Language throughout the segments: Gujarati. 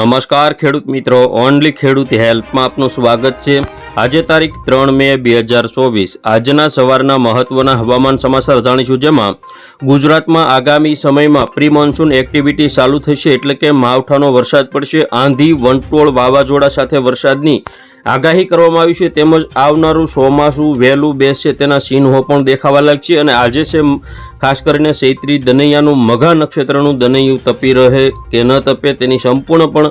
નમસ્કાર ખેડૂત મિત્રો, ઓનલી ખેડૂત હેલ્પમાં આપનું સ્વાગત છે. આજે તારીખ ત્રણ મે બે હજાર ચોવીસ. આજના સવારના મહત્વના હવામાન સમાચાર જાણીશું જેમાં ગુજરાતમાં આગામી સમયમાં પ્રી મોન્સૂન એક્ટિવિટી ચાલુ થશે એટલે કે માવઠાનો વરસાદ પડશે. આંધી, વંટોળ, વાવાઝોડા સાથે વરસાદની આગાહી કરવામાં આવી છે. તેમજ આવનારું ચોમાસું વહેલું બેસશે તેના ચિહ્નો પણ દેખાવા લાગશે અને આજે છે ખાસ કરીને ચૈત્રી દનૈયાનું મઘા નક્ષત્રનું દનૈયું તપી રહે કે ન તપે તેની સંપૂર્ણ પણ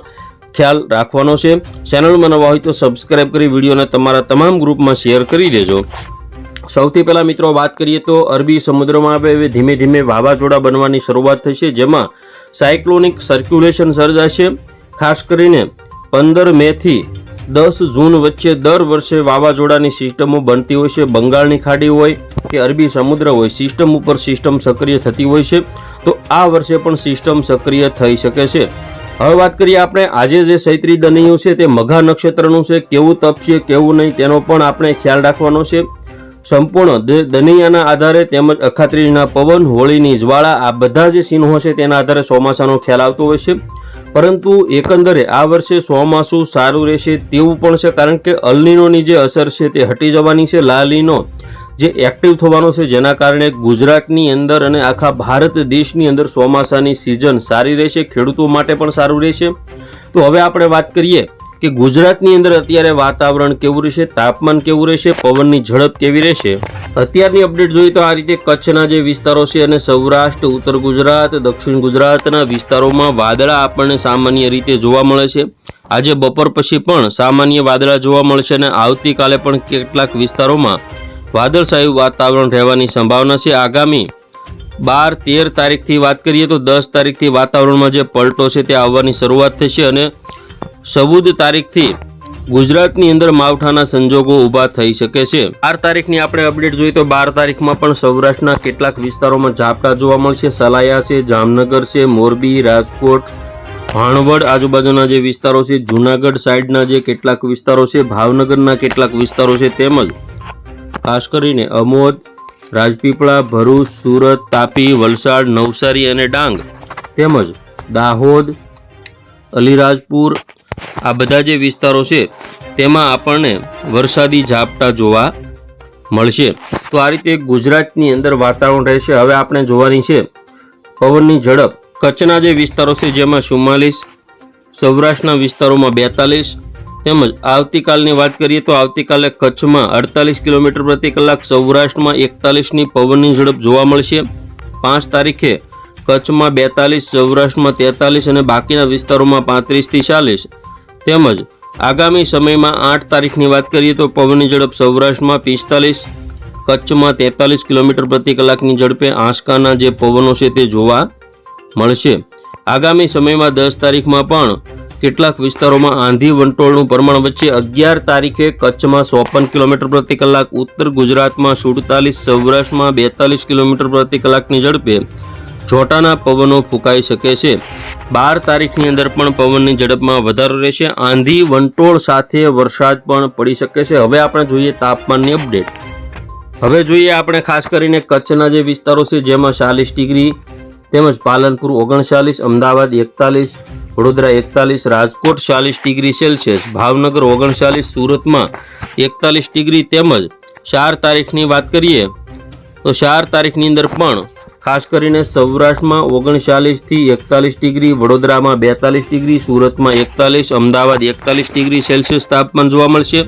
ખ્યાલ રાખવાનો છે. ચેનલમાં નવા હોય તો સબસ્ક્રાઇબ કરી વિડીયોને તમારા તમામ ગ્રુપમાં શેર કરી દેજો. સૌથી પહેલાં મિત્રો વાત કરીએ તો અરબી સમુદ્રમાં એવી ધીમે ધીમે વાવાઝોડા બનવાની શરૂઆત થશે જેમાં સાયક્લોનિક સર્ક્યુલેશન સર્જાશે. ખાસ કરીને પંદર મેથી દસ જૂન વચ્ચે દર વર્ષે વાવાઝોડાની સિસ્ટમો બનતી હોય છે, બંગાળની ખાડી હોય કે અરબી સમુદ્ર હોય સિસ્ટમ ઉપર સિસ્ટમ સક્રિય થતી હોય છે, તો આ વર્ષે પણ સિસ્ટમ સક્રિય થઈ શકે છે. હવે વાત કરીએ આપણે આજે જે સૈત્રી દનૈયું છે, તે મઘા નક્ષત્રનું છે. કેવું તપશે કેવું નહીં, તેનો પણ આપણે ખ્યાલ રાખવાનો છે. સંપૂર્ણ દનૈયાના આધારે તેમજ અખાત્રીજના પવન, હોળીની જ્વાળા, આ બધા જે ચિહ્નો છે, તેના આધારે ચોમાસાનો ખ્યાલ આવતો હોય છે. પરંતુ એકંદરે આ વર્ષે ચોમાસું સારું રહેશે તેવું પણ છે, કારણ કે અલનીનોની જે અસર છે, તે હટી જવાની છે. લાલીનો જે એક્ટિવ થવાનો છે, જેના કારણે ગુજરાતની અંદર અને આખા ભારત દેશની અંદર ચોમાસાની સિઝન સારી રહેશે, ખેડૂતો માટે પણ સારું રહેશે. તો હવે આપણે વાત કરીએ કે ગુજરાતની અંદર અત્યારે વાતાવરણ કેવું રહેશે, તાપમાન કેવું રહેશે, પવનની ઝડપ કેવી રહેશે? અત્યારની અપડેટ જોઈએ તો આ રીતે કચ્છના જે વિસ્તારો છે અને સૌરાષ્ટ્ર, ઉત્તર ગુજરાત, દક્ષિણ ગુજરાતના વિસ્તારોમાં વાદળા આપણને સામાન્ય રીતે જોવા મળે છે. આજે બપોર પછી પણ સામાન્ય વાદળા જોવા મળશે અને આવતીકાલે પણ કેટલાક વિસ્તારોમાં વાદળછાયું વાતાવરણ રહેવાની સંભાવના છે. આગામી બાર, તેર તારીખથી વાત કરીએ તો દસ તારીખથી વાતાવરણમાં જે પલટો છે તે આવવાની શરૂઆત થશે અને ચૌદ તારીખથી ગુજરાતની અંદર માવઠાના સંજોગો ઊભા થઈ શકે છે. બાર તારીખની આપણે અપડેટ જોઈએ તો બાર તારીખમાં પણ સૌરાષ્ટ્રના કેટલાક વિસ્તારોમાં ઝાપટા જોવા મળશે. સલાયા છે, જામનગર છે, મોરબી, રાજકોટ, ભાણવડ આજુબાજુના જે વિસ્તારો છે, જુનાગઢ સાઈડના જે કેટલાક વિસ્તારો છે, ભાવનગરના કેટલાક વિસ્તારો છે તેમજ ખાસ કરીને અમોદ, રાજપીપળા, ભરૂચ, સુરત, તાપી, વલસાડ, નવસારી અને ડાંગ. તેમજ દાહોદ, અલીરાજપુર આ બધા જે વિસ્તારો છે, તેમાં આપણને વરસાદી ઝાપટા જોવા મળશે. તો આ રીતે ગુજરાતની અંદર વાતાવરણ રહેશે. હવે આપણે જોવાની છે, પવનની ઝડપ. કચ્છના જે વિસ્તારો છે, જેમાં ચુમ્માલીસ, સૌરાષ્ટ્રના વિસ્તારોમાં બેતાલીસ તેમજ આવતીકાલની વાત કરીએ તો આવતીકાલે કચ્છમાં અડતાલીસ કિલોમીટર પ્રતિ કલાક સૌરાષ્ટ્રમાં એકતાલીસની પવનની ઝડપ જોવા મળશે. પાંચ તારીખે કચ્છમાં બેતાલીસ, સૌરાષ્ટ્રમાં તેતાલીસ અને બાકીના વિસ્તારોમાં પાંત્રીસથી ચાલીસ. તેમજ આગામી સમયમાં આઠ તારીખની વાત કરીએ તો પવનની ઝડપ સૌરાષ્ટ્રમાં પિસ્તાલીસ, કચ્છમાં તેતાલીસ કિલોમીટર પ્રતિ કલાકની ઝડપે આંચકાના જે પવનો છે તે જોવા મળશે. આગામી સમયમાં દસ તારીખમાં પણ કેટલાક વિસ્તારોમાં આંધી વંટોળનું પ્રમાણ વચ્ચે અગિયાર તારીખે કચ્છમાં ચોપન કિલોમીટર પ્રતિ કલાક, ઉત્તર ગુજરાતમાં સુડતાલીસ, સૌરાષ્ટ્રમાં બેતાલીસ કિલોમીટર પ્રતિ કલાકની ઝડપે છોટાના પવનો ફૂંકાઈ શકે છે. બાર તારીખની અંદર પણ પવનની ઝડપમાં વધારો રહેશે. આંધી વંટોળ સાથે વરસાદ પણ પડી શકે છે. હવે આપણે જોઈએ તાપમાનની અપડેટ. હવે જોઈએ આપણે ખાસ કરીને કચ્છના જે વિસ્તારો છે, જેમાં ચાલીસ ડિગ્રી તેમજ પાલનપુર ઓગણચાલીસ, અમદાવાદ એકતાલીસ વડોદરા એકતાલીસ, રાજકોટ ચાલીસ ડિગ્રી સેલ્સિયસ, ભાવનગર ઓગણચાલીસ, સુરતમાં એકતાલીસ ડિગ્રી તેમજ ચાર તારીખની વાત કરીએ તો ચાર તારીખની અંદર પણ ખાસ કરીને સૌરાષ્ટ્રમાં ઓગણચાલીસથી એકતાલીસ ડિગ્રી, વડોદરામાં બેતાલીસ ડિગ્રી, સુરતમાં એકતાલીસ, અમદાવાદ એકતાલીસ ડિગ્રી સેલ્સિયસ તાપમાન જોવા મળશે.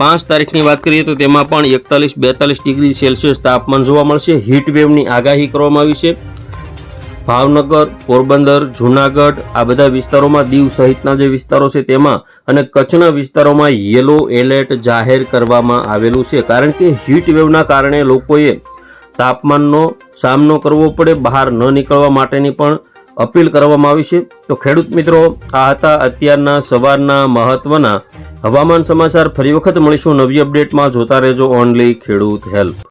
પાંચ તારીખની વાત કરીએ તો તેમાં પણ એકતાલીસ બેતાલીસ ડિગ્રી સેલ્સિયસ તાપમાન જોવા મળશે. હીટ વેવની આગાહી કરવામાં આવી છે. ભાવનગર, પોરબંદર, જુનાગઢ આ બધા વિસ્તારોમાં દીવ સહિતના જે વિસ્તારો છે તેમાં અને કચ્છના વિસ્તારોમાં યેલો એલર્ટ જાહેર કરવામાં આવેલું છે. કારણ કે હીટ વેવના કારણે લોકોએ તાપમાનનો સામનો કરવો પડે, બહાર ન નીકળવા માટેની પણ અપીલ કરવામાં આવી છે. તો ખેડૂત મિત્રો, આ હતા અત્યારના સવારના મહત્વના હવામાન સમાચાર. ફરી વખત મળીશું નવી અપડેટમાં. જોતા રહેજો ઓનલી ખેડૂત હેલ્પ.